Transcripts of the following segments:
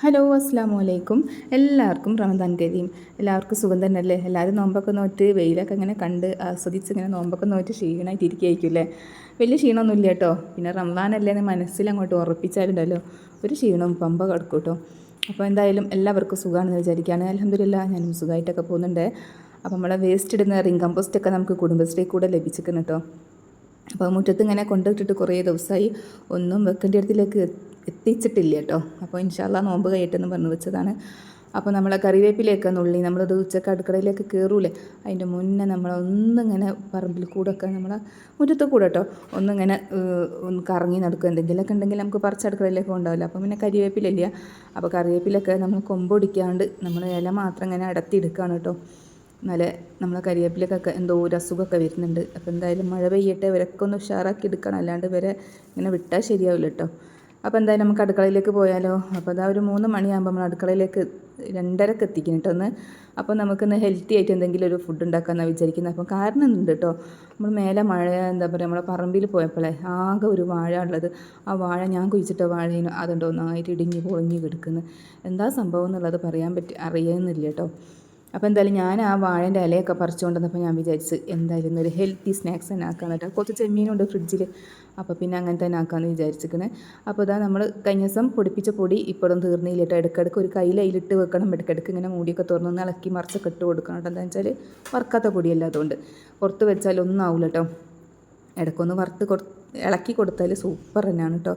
Hello അസ്സാം വലൈക്കും എല്ലാവർക്കും റമദാൻ കരീം. എല്ലാവർക്കും സുഖം തന്നെ അല്ലേ എല്ലാവരും നോമ്പൊക്കെ നോറ്റ് വെയിലൊക്കെ ഇങ്ങനെ കണ്ട് ആസ്വദിച്ച് ഇങ്ങനെ നോമ്പൊക്കെ നോറ്റ് ക്ഷീണമായിട്ട് ഇരിക്കുകയായിരിക്കും അല്ലേ? വലിയ ക്ഷീണമൊന്നുമില്ല കേട്ടോ. പിന്നെ റമദാനല്ലേ എന്ന് മനസ്സിൽ അങ്ങോട്ട് ഉറപ്പിച്ചാലുണ്ടല്ലോ. ഒരു ക്ഷീണവും പമ്പ കിടക്കും കേട്ടോ. അപ്പോൾ എന്തായാലും എല്ലാവർക്കും സുഖമാണെന്ന് വിചാരിക്കുകയാണ്. അലഹമില്ല ഞാനും സുഖമായിട്ടൊക്കെ പോകുന്നുണ്ട്. അപ്പോൾ നമ്മളെ വേസ്റ്റ് ഇടുന്ന റിംഗ് കമ്പോസ്റ്റൊക്കെ നമുക്ക് കുടുംബശ്രീ കൂടെ ലഭിച്ചിരിക്കുന്നു കേട്ടോ. അപ്പോൾ മുറ്റത്ത് ഇങ്ങനെ കൊണ്ടിട്ടിട്ട് കുറേ ദിവസമായി ഒന്നും വെക്കേണ്ട ഇടത്തിലേക്ക് എത്തിച്ചിട്ടില്ല കേട്ടോ. അപ്പോൾ ഇൻഷാല്ല നോമ്പ് കഴിയട്ടെന്ന് പറഞ്ഞു വെച്ചതാണ്. അപ്പോൾ നമ്മളെ കറിവേപ്പിലേക്ക് നുള്ളി നമ്മളത് ഉച്ചയ്ക്ക് അടുക്കളയിലേക്ക് കയറൂലേ. അതിന്റെ മുന്നേ നമ്മളൊന്നിങ്ങനെ പറമ്പിൽ കൂടെ ഒക്കെ നമ്മളെ മുറ്റത്ത് കൂടെ കേട്ടോ. ഒന്നിങ്ങനെ ഒന്ന് കറങ്ങി നടക്കുക എന്തെങ്കിലുമൊക്കെ ഉണ്ടെങ്കിൽ നമുക്ക് പറിച്ച് അടുക്കളയിലേക്ക് ഉണ്ടാവില്ല അപ്പോൾ പിന്നെ കരിവേപ്പിലില്ല അപ്പോൾ കറിവേപ്പിലൊക്കെ നമ്മൾ കൊമ്പൊടിക്കാണ്ട് നമ്മൾ ഇല മാത്രം ഇങ്ങനെ അടത്തി എടുക്കുകയാണ് കേട്ടോ. നല്ല നമ്മളെ കരിവേപ്പിലൊക്കെ എന്തോ ഒരു അസുഖമൊക്കെ വരുന്നുണ്ട്. അപ്പോൾ എന്തായാലും മഴ പെയ്യട്ടെ. ഇവരൊക്കെ ഒന്ന് ഉഷാറാക്കി എടുക്കണം. അല്ലാണ്ട് ഇവരെ ഇങ്ങനെ വിട്ടാൽ ശരിയാവില്ല കേട്ടോ. അപ്പോൾ എന്തായാലും നമുക്ക് അടുക്കളയിലേക്ക് പോയാലോ? അപ്പോൾ അതാ ഒരു മൂന്ന് മണിയാകുമ്പോൾ നമ്മൾ അടുക്കളയിലേക്ക് രണ്ടരക്ക് എത്തിക്കണം കേട്ടോ ഒന്ന് അപ്പോൾ നമുക്കിന്ന് ഹെൽത്തി ആയിട്ട് എന്തെങ്കിലും ഒരു ഫുഡ് ഉണ്ടാക്കാമെന്നാണ് വിചാരിക്കുന്നത് അപ്പോൾ കാരണം ഉണ്ട് കേട്ടോ നമ്മൾ മേലെ മഴ എന്താ പറയുക നമ്മളെ പറമ്പിൽ പോയപ്പോഴേ ആകെ ഒരു വാഴ ഉള്ളത്. ആ വാഴ ഞാൻ കുഴിച്ചിട്ട വാഴയിന് അതുണ്ടോ? ഒന്നായിട്ട് ഇടിഞ്ഞ് പൊളിഞ്ഞ് കിടക്കുന്നത് എന്താ സംഭവം എന്നുള്ളത് പറയാൻ പറ്റി അറിയുന്നില്ല കേട്ടോ അപ്പോൾ എന്തായാലും ഞാൻ ആ വാഴന്റെ ഇലയൊക്കെ പറിച്ചുകൊണ്ടിരുന്നപ്പോൾ ഞാൻ വിചാരിച്ച് എന്തായാലും ഇന്നൊരു ഹെൽത്തി സ്നാക്സ് തന്നെ ആക്കാൻ കേട്ടോ കുറച്ച് ചെമ്മീനുണ്ട് ഫ്രിഡ്ജിൽ അപ്പോൾ പിന്നെ അങ്ങനെ തന്നെ ആക്കാമെന്ന് വിചാരിച്ചിരിക്കണേ. അപ്പോൾ ഇതാ നമ്മൾ കഴിഞ്ഞ ദിവസം പൊടിപ്പിച്ച പൊടി ഇപ്പോഴും തീർന്നില്ല കേട്ടോ. ഇടയ്ക്കിടയ്ക്ക് ഒരു കയ്യിൽ അതിലിട്ട് വെക്കണം. ഇടയ്ക്കിടയ്ക്ക് ഇങ്ങനെ മൂടിയൊക്കെ തുറന്ന് ഇളക്കി മറിച്ചൊക്കെ ഇട്ട് കൊടുക്കണം കേട്ടോ. എന്താ വെച്ചാൽ വറുക്കാത്ത പൊടിയല്ല അതുകൊണ്ട്. പുറത്ത് വെച്ചാൽ ഒന്നും ആവില്ല കേട്ടോ. ഇടയ്ക്കൊന്ന് വറുത്ത് കൊടു ഇളക്കി കൊടുത്താൽ സൂപ്പർ തന്നെയാണ് കേട്ടോ.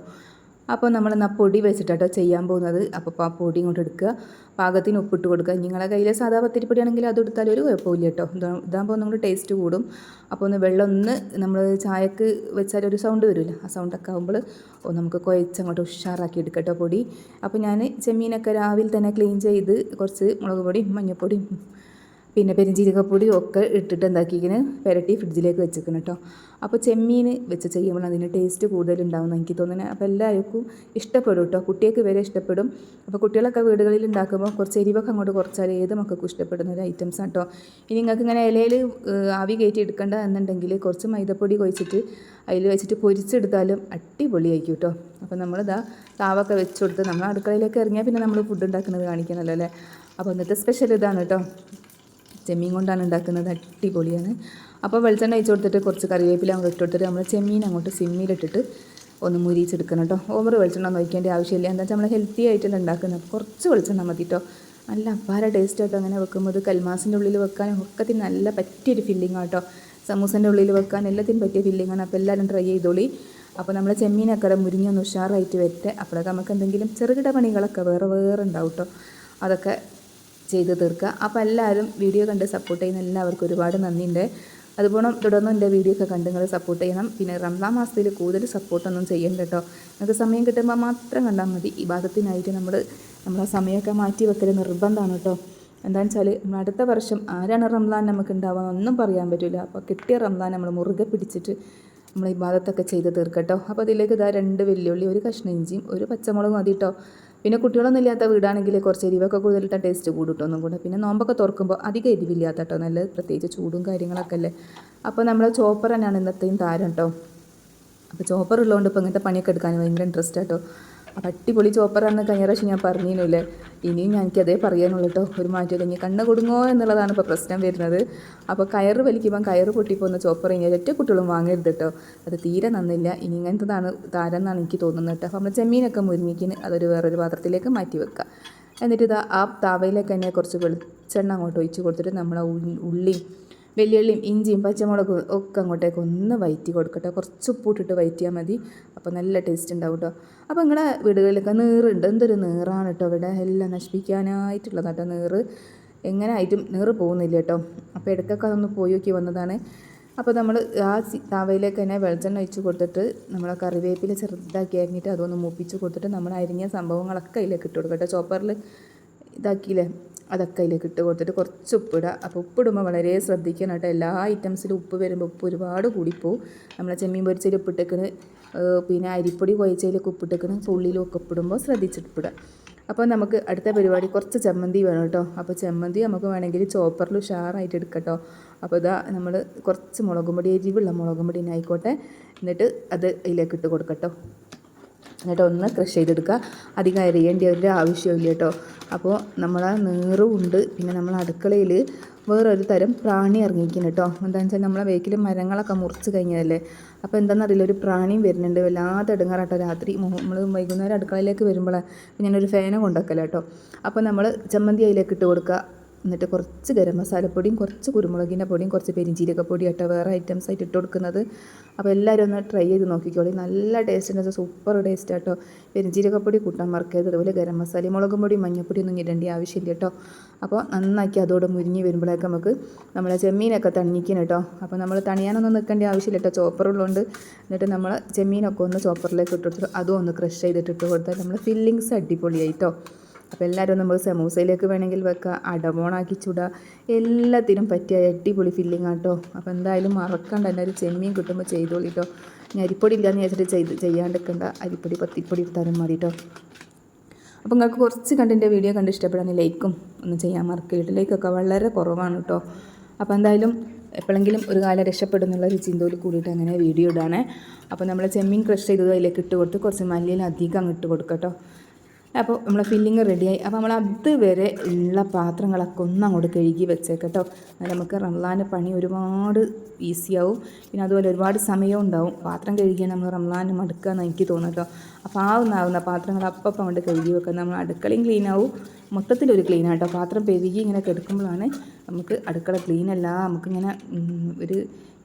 അപ്പോൾ നമ്മൾ എന്നാൽ പൊടി വെച്ചിട്ടാട്ടോ ചെയ്യാൻ പോകുന്നത്. അപ്പോൾ ആ പൊടി ഇങ്ങോട്ട് എടുക്കുക. പാകത്തിന് ഉപ്പിട്ട് കൊടുക്കുക. നിങ്ങളുടെ കയ്യിൽ സാധാ പത്തിരിപ്പൊടി ആണെങ്കിൽ അത് എടുത്താലും ഒരു കുഴപ്പമില്ല കേട്ടോ ഇതാകുമ്പോൾ നമ്മുടെ ടേസ്റ്റ് കൂടും. അപ്പോൾ ഒന്ന് വെള്ളം ഒന്ന് നമ്മൾ ചായക്ക് വെച്ചാൽ ഒരു സൗണ്ട് വരില്ല? ആ സൗണ്ടൊക്കെ ആകുമ്പോൾ നമുക്ക് കുഴച്ച് അങ്ങോട്ട് ഉഷാറാക്കി എടുക്കട്ടോ പൊടി. അപ്പോൾ ഞാൻ ചെമ്മീനൊക്കെ രാവിലെ തന്നെ ക്ലീൻ ചെയ്ത് കുറച്ച് മുളക് പൊടിയും മഞ്ഞൾപ്പൊടിയും പിന്നെ പെരിഞ്ചീരകപ്പൊടിയും ഒക്കെ ഇട്ടിട്ട് എന്താക്കിക്കിന് പുരട്ടി ഫ്രിഡ്ജിലേക്ക് വെച്ചിരിക്കണം കേട്ടോ അപ്പോൾ ചെമ്മീൻ വെച്ച് ചെയ്യുമ്പോൾ അതിന് ടേസ്റ്റ് കൂടുതലുണ്ടാവും എനിക്ക് തോന്നുന്നത് അപ്പോൾ എല്ലാവർക്കും ഇഷ്ടപ്പെടും കേട്ടോ കുട്ടികൾക്ക് വരെ ഇഷ്ടപ്പെടും. അപ്പോൾ കുട്ടികളൊക്കെ വീടുകളിൽ ഉണ്ടാക്കുമ്പോൾ കുറച്ച് എരിവൊക്കെ അങ്ങോട്ട് കുറച്ചാൽ ഏത് മക്കൾക്കും ഇഷ്ടപ്പെടുന്ന ഒരു ഐറ്റംസ് ആണ് കേട്ടോ ഇനി നിങ്ങൾക്ക് ഇങ്ങനെ ഇലയിൽ ആവി കയറ്റി എടുക്കേണ്ട എന്നുണ്ടെങ്കിൽ കുറച്ച് മൈദപ്പൊടി കുഴിച്ചിട്ട് അതിൽ വെച്ചിട്ട് പൊരിച്ചെടുത്താലും അടിപൊളിയായിരിക്കും കേട്ടോ അപ്പോൾ നമ്മളിതാ താവൊക്കെ വെച്ച് കൊടുത്ത് നമ്മൾ അടുക്കളയിലേക്ക് ഇറങ്ങിയാൽ പിന്നെ നമ്മൾ ഫുഡ് ഉണ്ടാക്കുന്നത് കാണിക്കണമല്ലോ അല്ലേ? അപ്പോൾ ഇന്നത്തെ സ്പെഷ്യൽ ഇതാണ് കേട്ടോ ചെമ്മീൻ കൊണ്ടാണ് ഉണ്ടാക്കുന്നത്. അടിപൊളിയാണ്. അപ്പോൾ വെളിച്ചെണ്ണ ഒഴിച്ച് കൊടുത്തിട്ട് കുറച്ച് കറിവേപ്പില അങ്ങോട്ട് ഇട്ട് കൊടുത്തിട്ട് നമ്മൾ ചെമ്മീൻ അങ്ങോട്ട് സിമ്മിലിട്ടിട്ട് ഒന്ന് മുരിച്ചെടുക്കണം കേട്ടോ ഓവർ വെളിച്ചെണ്ണ നോക്കേണ്ട ആവശ്യമില്ല. എന്താ വെച്ചാൽ നമ്മൾ ഹെൽത്തി ആയിട്ടല്ല ഉണ്ടാക്കുന്നത്. കുറച്ച് വെളിച്ചെണ്ണ മതി കേട്ടോ നല്ല അപ്പാര ടേസ്റ്റ് ആയിട്ട് അങ്ങനെ വെക്കുമ്പോൾ കൽമാസിന്റെ ഉള്ളിൽ വെക്കാനും ഒക്കെ നല്ല പറ്റിയൊരു ഫില്ലിംഗ് ആട്ടോ സമൂസന്റെ ഉള്ളിൽ വെക്കാൻ എല്ലാത്തിനും പറ്റിയ ഫില്ലിങ്ങാണ് അപ്പോൾ എല്ലാവരും ട്രൈ ചെയ്തോളി. അപ്പോൾ നമ്മൾ ചെമ്മീനൊക്കെ മുരിഞ്ഞൊന്ന് ഉഷാറായിട്ട് വരട്ടെ. അപ്പോഴൊക്കെ നമുക്ക് എന്തെങ്കിലും ചെറുകിട പണികളൊക്കെ വേറെ വേറെ ഉണ്ടാവും കേട്ടോ അതൊക്കെ ചെയ്ത് തീർക്കുക. അപ്പോൾ എല്ലാവരും വീഡിയോ കണ്ട് സപ്പോർട്ട് ചെയ്യുന്ന എല്ലാവർക്കും ഒരുപാട് നന്ദിയുണ്ട്. അതുപോലെ തുടർന്നും എന്റെ വീഡിയോ ഒക്കെ കണ്ട് നിങ്ങൾ സപ്പോർട്ട് ചെയ്യണം. പിന്നെ റംസാൻ മാസത്തിൽ കൂടുതൽ സപ്പോർട്ടൊന്നും ചെയ്യണ്ട കേട്ടോ നിങ്ങൾക്ക് സമയം കിട്ടുമ്പോൾ മാത്രം കണ്ടാൽ മതി. ഈ ഭാഗത്തിനായിട്ട് നമ്മൾ നമ്മളെ സമയമൊക്കെ മാറ്റി വെക്കൽ നിർബന്ധമാണ് കേട്ടോ എന്താണെന്ന് വെച്ചാൽ നമ്മൾ അടുത്ത വർഷം ആരാണ് റംസാൻ നമുക്ക് ഉണ്ടാവുക ഒന്നും പറയാൻ പറ്റില്ല അപ്പോൾ കിട്ടിയ റംസാൻ നമ്മൾ മുറുകെ പിടിച്ചിട്ട് നമ്മൾ ഈ ഭാഗത്തൊക്കെ ചെയ്ത് തീർക്കട്ടോ അപ്പോൾ അതിലേക്ക് ഇതാ രണ്ട് വെല്ലുള്ളി ഒരു കഷ്ണം ഇഞ്ചിയും ഒരു പച്ചമുളകും മതി കേട്ടോ പിന്നെ കുട്ടികളൊന്നും ഇല്ലാത്ത വീടാണെങ്കിൽ കുറച്ച് എരിവൊക്കെ കൂടുതലിട്ട ടേസ്റ്റ് കൂടും ഒന്നും കൂടെ. പിന്നെ നോമ്പൊക്കെ തുറക്കുമ്പോൾ അധികം എരിവില്ലാത്ത കേട്ടോ നല്ല പ്രത്യേകിച്ച് ചൂടും കാര്യങ്ങളൊക്കെ അല്ലേ? അപ്പോൾ നമ്മൾ ചോപ്പർ തന്നെയാണ് ഇന്നത്തെയും താരം കേട്ടോ അപ്പോൾ ചോപ്പർ ഉള്ളതുകൊണ്ട് ഇപ്പോൾ ഇങ്ങനത്തെ പണിയൊക്കെ എടുക്കാൻ ഭയങ്കര ഇൻട്രസ്റ്റ് കേട്ടോ അടിപൊളി ചോപ്പറാണെന്ന് കഴിഞ്ഞ പ്രാവശ്യം ഞാൻ പറഞ്ഞില്ലേ ഇനിയും അതേ പറയാനുള്ളൂ കേട്ടോ ഒരു മാറ്റം ഇനി കണ്ണ് കൊടുങ്ങോ എന്നുള്ളതാണ് ഇപ്പോൾ പ്രശ്നം വരുന്നത്. അപ്പോൾ കയറ് വലിക്കുമ്പം കയറ് പൊട്ടിപ്പോകുന്ന ചോപ്പർ ഇനി ഒറ്റ കുട്ടികളും വാങ്ങരുത് കേട്ടോ അത് തീരെ നന്നില്ല. ഇനി ഇങ്ങനത്തതാണ് താരം എന്നാണ് എനിക്ക് തോന്നുന്നത് കേട്ടോ അപ്പോൾ നമ്മൾ ചെമ്മീനൊക്കെ മുരിങ്ങിക്കിന് അതൊരു വേറൊരു പാത്രത്തിലേക്ക് മാറ്റി വെക്കുക എന്നിട്ട് ഇത് ആ താവയിലേക്ക് തന്നെ കുറച്ച് വെളിച്ചെണ്ണ അങ്ങോട്ട് ഒഴിച്ച് കൊടുത്തിട്ട് നമ്മളെ ഉള്ളി വെല്ലുള്ളിയും ഇഞ്ചിയും പച്ചമുളകും ഒക്കെ അങ്ങോട്ടേക്ക് ഒന്ന് വയറ്റി കൊടുക്കട്ടെ. കുറച്ച് ഉപ്പിട്ടിട്ട് വയറ്റിയാൽ മതി. അപ്പോൾ നല്ല ടേസ്റ്റ് ഉണ്ടാവും കേട്ടോ അപ്പോൾ നിങ്ങളുടെ വീടുകളിലൊക്കെ നീറുണ്ട്. എന്തൊരു നീറാണ് കേട്ടോ ഇവിടെ. എല്ലാം നശിപ്പിക്കാനായിട്ടുള്ളത് കേട്ടോ നീറ്. എങ്ങനെ ആയിട്ടും നീറ് പോകുന്നില്ല കേട്ടോ അപ്പോൾ ഇടയ്ക്കൊക്കെ അതൊന്ന് പോയി നോക്കി വന്നതാണ്. അപ്പോൾ നമ്മൾ ആ താവയിലേക്ക് തന്നെ വെളിച്ചെണ്ണ ഒഴിച്ച് കൊടുത്തിട്ട് നമ്മൾ കറിവേപ്പില ചെറുതാക്കി അരിഞ്ഞിട്ട് അതൊന്ന് മൂപ്പിച്ച് കൊടുത്തിട്ട് നമ്മൾ അരിഞ്ഞ സംഭവങ്ങളൊക്കെ അതിലേക്ക് ഇട്ട് കൊടുക്കട്ടെ. ചോപ്പറിൽ ഇതാക്കിയില്ലേ? അതൊക്കെ അതിലേക്ക് ഇട്ട് കൊടുത്തിട്ട് കുറച്ച് ഉപ്പിടുക. അപ്പോൾ ഉപ്പിടുമ്പോൾ വളരെ ശ്രദ്ധിക്കണം കേട്ടോ. എല്ലാ ഐറ്റംസിലും ഉപ്പ് വരുമ്പോൾ ഉപ്പ് ഒരുപാട് കൂടിപ്പോവും. നമ്മളെ ചെമ്മീൻ പൊരിച്ചതിൽ ഉപ്പിട്ടേക്കണ് പിന്നെ അരിപ്പൊടി കുഴച്ചതിലേക്ക് ഉപ്പിട്ടേക്കണ് ഉള്ളിലും ഒക്കെ ശ്രദ്ധിച്ചിട്ട് അപ്പോൾ നമുക്ക് അടുത്ത പരിപാടി കുറച്ച് ചമ്മന്തി വേണം കേട്ടോ. അപ്പോൾ ചമ്മന്തി നമുക്ക് വേണമെങ്കിൽ ചോപ്പറിൽ ഉഷാറായിട്ട് എടുക്കട്ടോ അപ്പോൾ ഇതാ നമ്മൾ കുറച്ച് മുളകും പൊടി എരിവുള്ള മുളകും പൊടി എന്നിട്ട് അത് അതിലേക്ക് ഇട്ട് കൊടുക്കട്ടോ എന്നിട്ട് ഒന്ന് ക്രഷ് ചെയ്തെടുക്കുക. അധികം അരിയേണ്ട ഒരു ആവശ്യമില്ല കേട്ടോ. അപ്പോൾ നമ്മൾ ആ ഉണ്ട്. പിന്നെ നമ്മൾ അടുക്കളയിൽ വേറൊരു തരം പ്രാണി ഇറങ്ങിയിരിക്കുന്നു കേട്ടോ. എന്താണെന്ന് വെച്ചാൽ നമ്മളെ വേക്കിൽ മരങ്ങളൊക്കെ മുറിച്ച് കഴിഞ്ഞതല്ലേ? അപ്പോൾ എന്താണെന്നറിയില്ല ഒരു പ്രാണിയും വരുന്നുണ്ട്. വല്ലാതെ ഇടങ്ങാറാട്ടോ രാത്രി. നമ്മൾ വൈകുന്നേരം അടുക്കളയിലേക്ക് വരുമ്പോഴാണ് ഞാനൊരു ഫാന് കൊണ്ടുവെക്കല കേട്ടോ. അപ്പോൾ നമ്മൾ ചമ്മന്തി അതിലേക്ക് ഇട്ട് കൊടുക്കുക. എന്നിട്ട് കുറച്ച് ഗരം മസാലപ്പൊടിയും കുറച്ച് കുരുമുളകിന്റെ പൊടിയും കുറച്ച് പെരിഞ്ചീരക ആട്ടോ വേറെ ഐറ്റംസ് ആയിട്ട് ഇട്ട് കൊടുക്കുന്നത്. അപ്പോൾ എല്ലാവരും ഒന്ന് ട്രൈ ചെയ്ത് നോക്കിക്കോളി. നല്ല ടേസ്റ്റ് ഉണ്ട്. സൂപ്പർ ടേസ്റ്റ് ആട്ടോ. പെരിഞ്ചീരകപ്പൊടി കൂട്ടാൻ മറക്കരുത്. അതുപോലെ ഗരം മസാല മുളകും പൊടി മഞ്ഞൾപ്പൊടി ഒന്നും ഇടേണ്ട ആവശ്യമില്ല കേട്ടോ. അപ്പോൾ നന്നാക്കി അതോടെ മുരിഞ്ഞ് വരുമ്പോഴേക്ക് നമുക്ക് നമ്മളെ ചെമ്മീനൊക്കെ തണിക്കണം കേട്ടോ. അപ്പോൾ നമ്മൾ തണിയാനൊന്നും നിൽക്കേണ്ട ആവശ്യമില്ല കേട്ടോ. ചോപ്പറുള്ളതുകൊണ്ട് എന്നിട്ട് നമ്മൾ ചെമ്മീനൊക്കെ ഒന്ന് ചോപ്പറിലേക്ക് ഇട്ടിട്ട് അതും ഒന്ന് ക്രഷ് ചെയ്തിട്ട് ഇട്ട് കൊടുത്താൽ നമ്മൾ ഫില്ലിങ്സ് അടിപൊളിയായിട്ടോ അപ്പോൾ എല്ലാവരും നമ്മൾ സമൂസയിലേക്ക് വേണമെങ്കിൽ വെക്കുക. അടമോണാക്കി ചുടുക എല്ലാത്തിനും പറ്റിയ അടിപൊളി ഫില്ലിംഗ് ആട്ടോ. അപ്പോൾ എന്തായാലും മറക്കണ്ട. എന്നൊരു ചെമ്മീൻ കിട്ടുമ്പോൾ ചെയ്തോളി കേട്ടോ ഇനി അരിപ്പൊടി ഇല്ലാന്ന് വെച്ചിട്ട് ചെയ്ത് ചെയ്യാണ്ടിരിക്കണ്ട. അരിപ്പൊടി പത്തിപ്പൊടി എടുത്താലും മതി കേട്ടോ അപ്പോൾ നിങ്ങൾക്ക് കുറച്ച് കണ്ട് എന്റെ വീഡിയോ കണ്ട് ഇഷ്ടപ്പെടാൻ ലൈക്കും ഒന്ന് ചെയ്യാൻ മറക്കരുത്. ലൈക്കൊക്കെ വളരെ കുറവാണ് കേട്ടോ അപ്പോൾ എന്തായാലും എപ്പോഴെങ്കിലും ഒരു കാലം രക്ഷപ്പെടുന്നുള്ള ഒരു ചിന്തയിൽ കൂടിയിട്ട് അങ്ങനെ വീഡിയോ ഇടാണേ. അപ്പോൾ നമ്മൾ ചെമ്മീൻ ക്രഷ് ചെയ്തത് അതിലേക്ക് ഇട്ട് കൊടുത്ത് കുറച്ച് മല്ലിയിൽ അധികം അങ്ങ് ഇട്ട് കൊടുക്കട്ടോ കേട്ടോ അപ്പോൾ നമ്മൾ ഫില്ലിങ് റെഡിയായി അപ്പോൾ നമ്മൾ അതുവരെ ഉള്ള പാത്രങ്ങളൊക്കെ ഒന്ന് അങ്ങോട്ട് കഴുകി വെച്ചേക്കട്ടോ. നമുക്ക് റംലാന്റെ പണി ഒരുപാട് ഈസിയാവും പിന്നെ അതുപോലെ ഒരുപാട് സമയവും ഉണ്ടാവും. പാത്രം കഴുകിയാൽ നമ്മൾ റംലാൻ മടുക്കുക എന്ന് എനിക്ക് തോന്നുന്നു കേട്ടോ. അപ്പോൾ ആവുന്നാവുന്ന പാത്രങ്ങൾ അപ്പം കൊണ്ട് കഴുകി വെക്കുക. നമ്മൾ അടുക്കളയും ക്ലീൻ ആവും. മൊത്തത്തിലൊരു ക്ലീൻ ആട്ടോ. പാത്രം പെരുകി ഇങ്ങനെ കിടക്കുമ്പോഴാണ് നമുക്ക് അടുക്കള ക്ലീൻ അല്ല. നമുക്കിങ്ങനെ ഒരു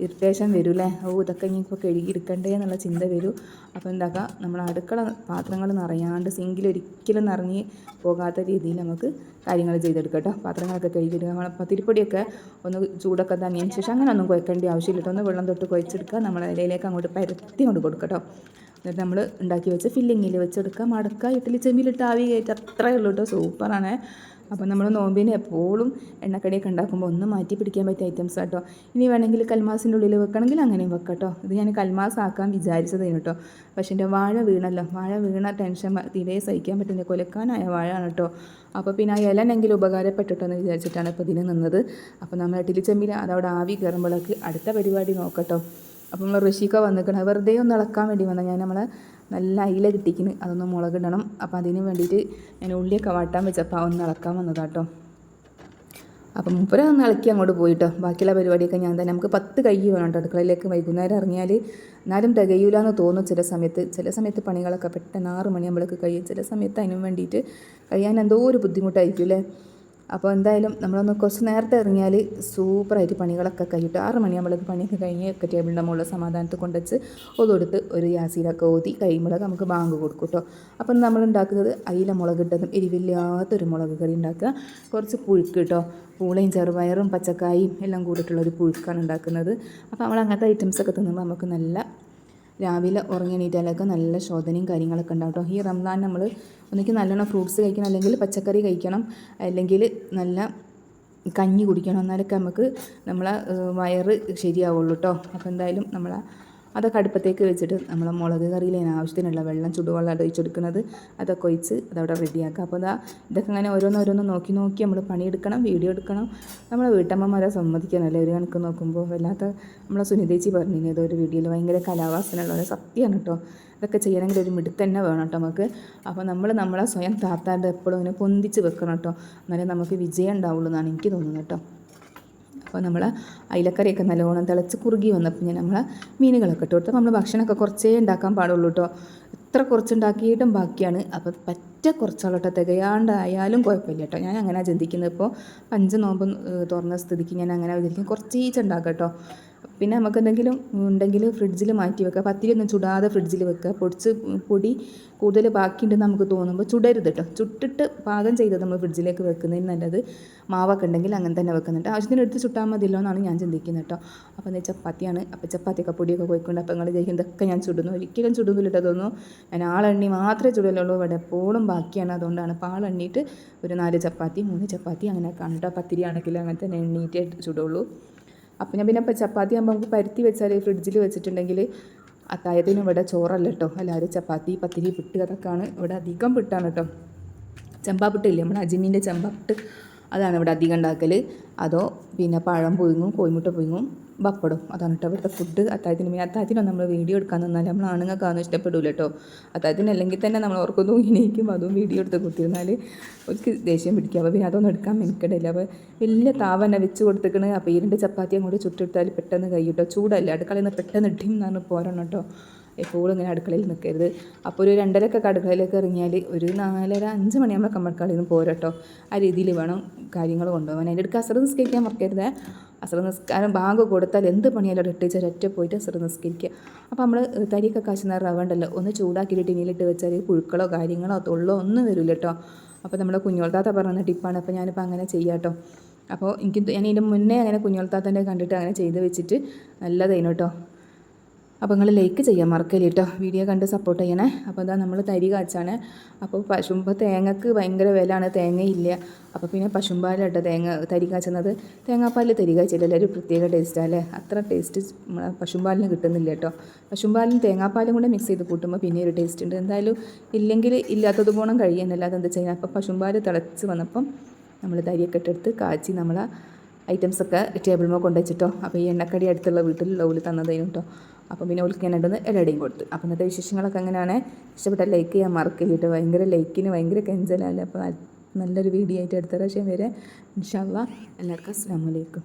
ഇറിറ്റേഷൻ വരൂലേ ഓ ഇതൊക്കെ ഇനി കഴുകി എടുക്കണ്ടേ എന്നുള്ള ചിന്ത വരും. അപ്പോൾ എന്താക്കുക നമ്മൾ അടുക്കള പാത്രങ്ങൾ നിറയാണ്ട് സിങ്കിൽ ഒരിക്കലും നിറഞ്ഞ് പോകാത്ത രീതിയിൽ നമുക്ക് കാര്യങ്ങൾ ചെയ്തെടുക്കാം കേട്ടോ. പാത്രങ്ങളൊക്കെ കഴുകിയെടുക്കുക പത്തിരിപ്പൊടിയൊക്കെ ഒന്ന് ചൂടൊക്കെ തന്നെയതിന് ശേഷം അങ്ങനെ ഒന്നും കുഴക്കേണ്ട ആവശ്യമില്ല കേട്ടോ. ഒന്ന് വെള്ളം തൊട്ട് കുഴച്ചെടുക്കുക. നമ്മൾ ഇലയിലേക്ക് അങ്ങോട്ട് പരത്തി കൊണ്ട് കൊടുക്കട്ടോ കേട്ടോ. എന്നിട്ട് നമ്മൾ ഉണ്ടാക്കി വെച്ച് ഫില്ലിങ്ങിൽ വെച്ചെടുക്കുക. മടക്കുക. ഇഡ്ഡലി ചെമ്പിലിട്ട് ആവി കയറ്റി അത്രയേ ഉള്ളൂ കേട്ടോ. സൂപ്പറാണ്. അപ്പോൾ നമ്മൾ നോമ്പിനെ എപ്പോഴും എണ്ണക്കടിയൊക്കെ ഉണ്ടാക്കുമ്പോൾ ഒന്ന് മാറ്റി പിടിക്കാൻ പറ്റിയ ഐറ്റംസ് കേട്ടോ. ഇനി വേണമെങ്കിൽ കൽമാസിന്റെ ഉള്ളിൽ വെക്കണമെങ്കിൽ അങ്ങനെയും വെക്കാം കേട്ടോ. ഇത് ഞാൻ കൽമാസ് ആക്കാൻ വിചാരിച്ചതേനു കേട്ടോ. പക്ഷേ എന്റെ വാഴ വീണല്ലോ. വാഴ വീണ ടെൻഷൻ തീരെ സഹിക്കാൻ പറ്റുന്ന കൊലക്കാനായ വാഴയാണ് കേട്ടോ. അപ്പോൾ പിന്നെ ആ ഇലനെങ്കിലും ഉപകാരപ്പെട്ടിട്ടോ എന്ന് വിചാരിച്ചിട്ടാണ് ഇപ്പോൾ ഇതിന് നിന്നത്. അപ്പോൾ നമ്മൾ ഇഡ്ഡലി അതവിടെ ആവി കയറുമ്പോഴേക്ക് അടുത്ത പരിപാടി നോക്കട്ടോ അപ്പോൾ നമ്മൾ ഋഷിക്ക വന്നിക്കണം. വെറുതെ ഒന്ന് ഇളക്കാൻ വേണ്ടി വന്നാൽ ഞാൻ നമ്മളെ നല്ല അയില കിട്ടിക്കുന്നു അതൊന്ന് മുളകിടണം. അപ്പോൾ അതിന് വേണ്ടിയിട്ട് ഞാൻ ഉള്ളിയൊക്കെ വാട്ടാൻ വെച്ചപ്പോൾ ഒന്ന് ഇളക്കാൻ വന്നതാട്ടോ അപ്പം മുപ്പര ഒന്ന് ഇളക്കി അങ്ങോട്ട് പോയിട്ടോ ബാക്കിയുള്ള പരിപാടിയൊക്കെ ഞാൻ തന്നെ. നമുക്ക് പത്ത് കൈ വേണം കേട്ടോ അടുക്കളയിലേക്ക് വൈകുന്നേരം ഇറങ്ങിയാൽ എന്നാലും തികയൂല എന്ന് തോന്നും ചില സമയത്ത്. ചില സമയത്ത് പണികളൊക്കെ പെട്ടെന്ന് ആറ് മണിയാകുമ്പോഴേക്ക് കഴിയും. ചില സമയത്ത് അതിനും വേണ്ടിയിട്ട് കഴിയാൻ എന്തോ ഒരു ബുദ്ധിമുട്ടായിരിക്കും അല്ലേ അപ്പോൾ എന്തായാലും നമ്മളൊന്ന് കുറച്ച് നേരത്തെ ഇറങ്ങിയാൽ സൂപ്പറായിട്ട് പണികളൊക്കെ കഴിഞ്ഞിട്ട് ആറ് മണിയാകുമ്പോഴേക്ക് പണിയൊക്കെ കഴിഞ്ഞ് ഒക്കെ ടേബിളിന്റെ മുകളിൽ സമാധാനത്തിൽ കൊണ്ടുവച്ച് ഒതൊടുത്ത് ഒരു യാസീലൊക്കെ ഓതി കഴിയുമ്പോഴൊക്കെ നമുക്ക് ബാങ്ക് കൊടുക്കും കേട്ടോ. അപ്പം നമ്മൾ ഉണ്ടാക്കുന്നത് അയില മുളക് ഇട്ടതും എരിവില്ലാത്തൊരു മുളക് കറി ഉണ്ടാക്കുക. കുറച്ച് പുഴുക്ക് കേട്ടോ. പൂളയും ചെറുപയറും പച്ചക്കായും എല്ലാം കൂടിയിട്ടുള്ളൊരു പുഴുക്കാണ് ഉണ്ടാക്കുന്നത്. അപ്പോൾ നമ്മൾ അങ്ങനത്തെ ഐറ്റംസൊക്കെ തിന്നുമ്പോൾ നമുക്ക് നല്ല രാവിലെ ഉറങ്ങിണീറ്റാലൊക്കെ നല്ല ശോധനയും കാര്യങ്ങളൊക്കെ ഉണ്ടാവും കേട്ടോ ഈ റംസാൻ നമ്മൾ ഒന്നിക്ക് നല്ലോണം ഫ്രൂട്ട്സ് കഴിക്കണം അല്ലെങ്കിൽ പച്ചക്കറി കഴിക്കണം അല്ലെങ്കിൽ നല്ല കഞ്ഞി കുടിക്കണം എന്നാലൊക്കെ നമുക്ക് നമ്മളെ വയറ് ശരിയാവുള്ളൂ കേട്ടോ അപ്പോൾ എന്തായാലും നമ്മളെ അതൊക്കെ അടുപ്പത്തേക്ക് വെച്ചിട്ട് നമ്മൾ മുളക് കറിയിൽ ആവശ്യത്തിനുള്ള വെള്ളം ചുടുവെള്ളം ഒഴിച്ചെടുക്കുന്നത്. അതൊക്കെ ഒഴിച്ച് അതവിടെ റെഡിയാക്കുക അപ്പോൾ അതാ ഇതൊക്കെ ഇങ്ങനെ ഓരോന്നോരോന്ന് നോക്കി നോക്കി നമ്മൾ പണിയെടുക്കണം വീഡിയോ എടുക്കണം. നമ്മളെ വീട്ടമ്മമാരെ സമ്മതിക്കാനല്ലേ ഒരു കണക്ക് നോക്കുമ്പോൾ വല്ലാത്ത നമ്മളെ സുനിതേച്ചി പറഞ്ഞിരുന്നു ഒരു വീഡിയോയിൽ ഭയങ്കര കലാവാസനയുള്ള സത്യമാണ് കേട്ടോ. ഇതൊക്കെ ചെയ്യണമെങ്കിൽ ഒരു മിടുക്ക് തന്നെ വേണം കേട്ടോ നമുക്ക്. അപ്പോൾ നമ്മൾ നമ്മളെ സ്വയം താത്താണ്ട് എപ്പോഴും ഇങ്ങനെ പൊന്തിച്ച് വെക്കണം കേട്ടോ. എന്നാലേ നമുക്ക് വിജയം ഉണ്ടാവുള്ളൂ എന്നാണ് എനിക്ക് തോന്നുന്നത് കേട്ടോ. അപ്പോൾ നമ്മൾ അയിലക്കറിയൊക്കെ നല്ലോണം തിളച്ച് കുറുകി വന്നപ്പോൾ ഞാൻ നമ്മൾ മീനുകളൊക്കെ ഇട്ട് കൊടുത്തു. നമ്മൾ ഭക്ഷണമൊക്കെ കുറച്ചേ ഉണ്ടാക്കാൻ പാടുള്ളൂ കേട്ടോ എത്ര കുറച്ചുണ്ടാക്കിയിട്ടും ബാക്കിയാണ്. അപ്പോൾ പറ്റ കുറച്ചാളോട്ടോ തികയാണ്ടായാലും കുഴപ്പമില്ല കേട്ടോ ഞാൻ അങ്ങനെ ചിന്തിക്കുന്നത്. ഇപ്പോൾ അഞ്ച് നോമ്പ് തുറന്ന സ്ഥിതിക്ക് ഞാൻ അങ്ങനെ വിചാരിക്കും കുറച്ചീച്ചുണ്ടാക്കാം കേട്ടോ പിന്നെ നമുക്ക് എന്തെങ്കിലും ഉണ്ടെങ്കിൽ ഫ്രിഡ്ജിൽ മാറ്റി വെക്കുക. പത്തിരി ഒന്നും ചുടാതെ ഫ്രിഡ്ജിൽ വെക്കുക. പൊടിച്ച് പൊടി കൂടുതൽ ബാക്കിയുണ്ടെന്ന് നമുക്ക് തോന്നുമ്പോൾ ചുടരുത് കേട്ടോ ചുട്ടിട്ട് പാകം ചെയ്തത് നമ്മൾ ഫ്രിഡ്ജിലേക്ക് വെക്കുന്നതിന് നല്ലത് മാവൊക്കെ ഉണ്ടെങ്കിൽ അങ്ങനെ തന്നെ വെക്കുന്നുണ്ട്. ആവശ്യത്തിന് എടുത്ത് ചുട്ടാൽ മതിയല്ലോ എന്നാണ് ഞാൻ ചിന്തിക്കുന്നത് കേട്ടോ അപ്പോൾ എന്താ ചപ്പാത്തിയാണ്. അപ്പോൾ ചപ്പാത്തിയൊക്കെ പൊടിയൊക്കെ പോയിക്കൊണ്ട് അപ്പോൾ നിങ്ങൾ വിചാരിക്കും ഇതൊക്കെ ഞാൻ ചുടുന്നു. ഒരിക്കലും ചുടുന്നില്ല തോന്നുന്നു. ഞാൻ ആളെണ്ണി മാത്രമേ ചുടലുള്ളൂ ഇവിടെ എപ്പോഴും ബാക്കിയാണ്. അതുകൊണ്ടാണ് അപ്പോൾ ആളെണ്ണിയിട്ട് ഒരു നാല് ചപ്പാത്തി മൂന്ന് ചപ്പാത്തി അങ്ങനെയൊക്കെയാണ് കേട്ടോ പത്തിരി ആണെങ്കിലും അങ്ങനെ തന്നെ എണ്ണീറ്റേ ചുടുള്ളൂ. അപ്പം ഞാൻ പിന്നെ ചപ്പാത്തി ആകുമ്പോൾ നമുക്ക് പരുത്തി വെച്ചാൽ ഫ്രിഡ്ജിൽ വെച്ചിട്ടുണ്ടെങ്കിൽ അത്തായത്തിന് ഇവിടെ ചോറല്ല കേട്ടോ എല്ലാവരും ചപ്പാത്തി പത്തിരി പുട്ട് അതൊക്കെയാണ് ഇവിടെ അധികം പുട്ടാണ് കേട്ടോ ചെമ്പാപ്പിട്ടില്ലേ നമ്മുടെ അജിമീന്റെ ചെമ്പാപ്പിട്ട് അതാണ് ഇവിടെ അധികം ഉണ്ടാക്കൽ അതോ പിന്നെ പഴം പുഴുങ്ങും കോഴിമുട്ട പുഴുങ്ങും പപ്പടും അതാണ് കേട്ടോ ഇവിടുത്തെ ഫുഡ് അത്താഴത്തിന് പിന്നെ അത്താഴത്തിനോ നമ്മൾ വീഡിയോ എടുക്കാൻ നിന്നാൽ നമ്മൾ ആണുങ്ങൾക്കാന്നും ഇഷ്ടപ്പെടില്ല കേട്ടോ അത്താഴത്തിന് അല്ലെങ്കിൽ തന്നെ നമ്മൾ ഓർക്കൊന്നും ഇങ്ങനെയൊക്കെ അതും വീഡിയോ എടുത്ത് കുത്തിയിരുന്നാൽ ഒരിക്കൽ ദേഷ്യം പിടിക്കുക അപ്പോൾ പിന്നെ അതൊന്നും എടുക്കാൻ മെനക്കെടില്ല. അപ്പോൾ വലിയ താവന്നെ വെച്ച് കൊടുത്തേക്കണ്. അപ്പോൾ ഈരണ്ട് ചപ്പാത്തി അങ്ങോട്ട് ചുട്ടെടുത്താൽ പെട്ടെന്ന് കഴിയും ചൂടല്ല? അടുക്കളയിൽ നിന്ന് പെട്ടെന്ന് ഇടിയും എന്നാണ് പോരണം കേട്ടോ എപ്പോഴും ഇങ്ങനെ അടുക്കളയിൽ നിൽക്കരുത് അപ്പോൾ ഒരു രണ്ടരക്കൊക്കെ അടുക്കളയിലേക്ക് ഇറങ്ങിയാൽ ഒരു നാലര അഞ്ച് മണിയാകുമ്പോൾ കമ്മടക്കളയിൽ നിന്ന് പോരട്ടോ ആ രീതിയിൽ വേണം കാര്യങ്ങൾ കൊണ്ടുപോകാൻ. അതിന്റെ അടുക്ക് അസറ് നിസ്കരിക്കാൻ മറക്കരുത്. അസറ് നിസ്കാരം ബാങ്ക് കൊടുത്താൽ എന്ത് പണിയാലും ഇട്ടേച്ച് ഒരൊറ്റ പോയിട്ട് അസറ് നിസ്കരിക്കുക അപ്പോൾ നമ്മൾ തരിയൊക്കെ കാശുന്ന റവ ഒന്ന് ചൂടാക്കിയിട്ട് ടിന്നിലിട്ട് വെച്ചാൽ പുഴുക്കളോ കാര്യങ്ങളോ തൊള്ളോ ഒന്നും വരില്ല കേട്ടോ. അപ്പോൾ നമ്മുടെ കുഞ്ഞോൾത്താത്ത പറഞ്ഞ ടിപ്പാണ്. അപ്പോൾ ഞാനിപ്പോൾ അങ്ങനെ ചെയ്യാം കേട്ടോ. അപ്പോൾ എനിക്ക് ഞാൻ ഇതിന്റെ മുന്നേ അങ്ങനെ കുഞ്ഞോൾത്താത്തന്റെ കണ്ടിട്ട് അങ്ങനെ ചെയ്ത് വെച്ചിട്ട് നല്ലതായിരുന്നു കേട്ടോ. അപ്പോൾ നിങ്ങൾ ലൈക്ക് ചെയ്യാൻ മറക്കല്ലേ കേട്ടോ വീഡിയോ കണ്ട് സപ്പോർട്ട് ചെയ്യണേ. അപ്പോൾ അതാ നമ്മൾ തരി കാച്ചാണ്. അപ്പോൾ പശുമ്പ തേങ്ങക്ക് ഭയങ്കര വിലയാണ്. തേങ്ങയില്ല. അപ്പോൾ പിന്നെ പശുമ്പാലാട്ടോ തേങ്ങ തരി കാച്ചുന്നത്. തേങ്ങാപ്പാലിൽ തരി കാച്ചില്ലല്ലേ ഒരു പ്രത്യേക ടേസ്റ്റാണ് അത്ര ടേസ്റ്റ് പശുമ്പാലിന് കിട്ടുന്നില്ല കേട്ടോ പശുമ്പാലും തേങ്ങാപ്പാലും കൂടെ മിക്സ് ചെയ്ത് കൂട്ടുമ്പോൾ പിന്നെ ഒരു ടേസ്റ്റ് ഉണ്ട്. എന്തായാലും ഇല്ലെങ്കിൽ ഇല്ലാത്തത് പോകണം കഴിയാനല്ലാതെ എന്താ ചെയ്യുക അപ്പോൾ പശുമ്പാൽ തിളച്ച് വന്നപ്പം നമ്മൾ തരിയൊക്കെ ഇട്ടെടുത്ത് കാച്ചി നമ്മളെ ഐറ്റംസൊക്കെ ടേബിൾ മോ കൊണ്ടുവച്ചിട്ടോ? അപ്പോൾ ഈ എണ്ണക്കടി അടുത്തുള്ള വീട്ടിലുള്ള ഓൽ തന്നതായിരുന്നു കേട്ടോ അപ്പോൾ പിന്നെ ഓൾക്ക് ഞാൻ രണ്ടുന്ന് കൊടുത്തു. അപ്പോൾ ഇന്നത്തെ വിശേഷങ്ങളൊക്കെ അങ്ങനെയാണ്. ഇഷ്ടപ്പെട്ട ലൈക്ക് ചെയ്യാൻ മറക്കില്ല കേട്ടോ ഭയങ്കര ലൈക്കിന് ഭയങ്കര കെഞ്ചലല്ലേ അപ്പോൾ നല്ലൊരു വീഡിയോ ആയിട്ട് അടുത്ത പ്രാവശ്യം വരെ ഇൻഷാല്ല എല്ലാവർക്കും അസ്സാം വലൈക്കും